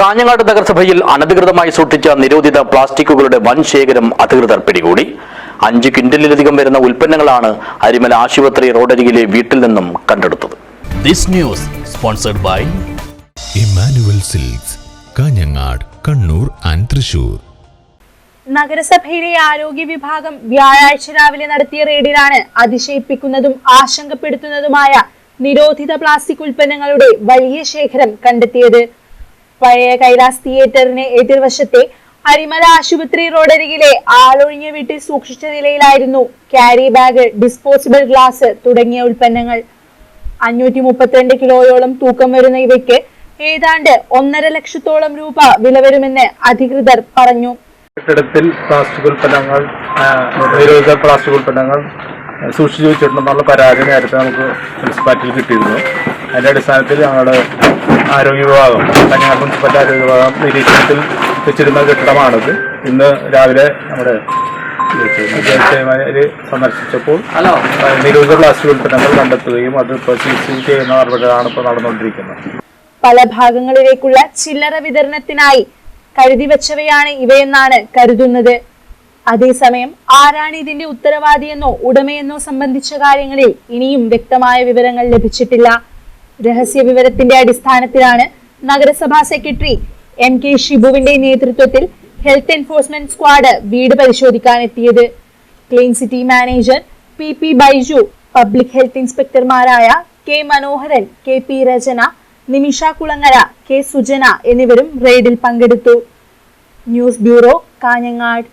കാഞ്ഞങ്ങാട് നഗരസഭയിൽ അനധികൃതമായി സൂക്ഷിച്ച നിരോധിത പ്ലാസ്റ്റിക്കുകളുടെ വൻ ശേഖരം അധികൃതർ പിടികൂടി. അഞ്ച് ക്വിന്റലിലധികം വരുന്ന ഉൽപ്പന്നങ്ങളാണ് അരിമല ആശുപത്രി റോഡരികിലെ വീട്ടിൽ നിന്നും കണ്ടെടുത്തത്. This news sponsored by Emmanuel silks Kanhangad Kannur and Thrissur. നഗരസഭയിലെ ആരോഗ്യ വിഭാഗം വ്യാഴാഴ്ച രാവിലെ നടത്തിയ റെയ്ഡിലാണ് അതിശയിപ്പിക്കുന്നതും ആശങ്കപ്പെടുത്തുന്നതുമായ നിരോധിത പ്ലാസ്റ്റിക് ഉൽപ്പന്നങ്ങളുടെ വലിയ ശേഖരം കണ്ടെത്തിയത്. പഴയ കൈലാസ് തിയേറ്ററിന് എതിർവശത്തെ അരിമല ആശുപത്രി റോഡരികിലെ ആളൊഴിഞ്ഞ വീട്ടിൽ സൂക്ഷിച്ച നിലയിലായിരുന്നു ക്യാരി ബാഗ് ഡിസ്പോസിബിൾ ഗ്ലാസ് തുടങ്ങിയ ഉൽപ്പന്നങ്ങൾ. അഞ്ഞൂറ്റി മുപ്പത്തിരണ്ട് കിലോയോളം തൂക്കം വരുന്ന ഇവയ്ക്ക് ഏതാണ്ട് ഒന്നര ലക്ഷത്തോളം രൂപ വില വരുമെന്ന് അധികൃതർ പറഞ്ഞു. കെട്ടിടത്തിൽ പ്ലാസ്റ്റിക് ഉൽപ്പന്നങ്ങൾ നിരോധിത പ്ലാസ്റ്റിക് ഉൽപ്പന്നങ്ങൾ സൂക്ഷിച്ചു വെച്ചിട്ടുണ്ടെന്നുള്ള പരാതി നേരത്തെ നമുക്ക് മുനിസിപ്പാലിറ്റിയിൽ കിട്ടിയിരുന്നു അതിന്റെ അടിസ്ഥാനത്തിൽ ഞങ്ങളുടെ ആരോഗ്യ വിഭാഗം കന്യാകുമാരി മുനിസിപ്പൽ ആരോഗ്യ വിഭാഗം നിരീക്ഷണത്തിൽ വെച്ചിരുന്ന കെട്ടിടമാണിത് ഇന്ന് രാവിലെ നമ്മുടെ സന്ദർശിച്ചപ്പോൾ നിരോധിത പ്ലാസ്റ്റിക് ഉൽപ്പന്നങ്ങൾ കണ്ടെത്തുകയും അത് ഇപ്പോൾ ചെയ്യുന്ന നടപടികളാണ് ഇപ്പോൾ നടന്നുകൊണ്ടിരിക്കുന്നത്. പല ഭാഗങ്ങളിലേക്കുള്ള ചില്ലറ വിതരണത്തിനായി കരുതി വെച്ചവയാണ് ഇവയെന്നാണ് കരുതുന്നത്. അതേസമയം ആരാണ് ഇതിന്റെ ഉത്തരവാദിയെന്നോ ഉടമയെന്നോ സംബന്ധിച്ച കാര്യങ്ങളിൽ ഇനിയും വ്യക്തമായ വിവരങ്ങൾ ലഭിച്ചിട്ടില്ല. രഹസ്യ വിവരത്തിന്റെ അടിസ്ഥാനത്തിലാണ് നഗരസഭാ സെക്രട്ടറി എം കെ ഷിബുവിന്റെ നേതൃത്വത്തിൽ ഹെൽത്ത് എൻഫോഴ്സ്മെന്റ് സ്ക്വാഡ് വീട് പരിശോധിക്കാൻ എത്തിയത് clean city manager P P Baiju public health ഇൻസ്പെക്ടർമാരായ K Manoharan K P Rachana Nimisha Kulangara K Sujana എന്നിവരും റെയ്ഡിൽ പങ്കെടുത്തു. News bureau Kanhangad.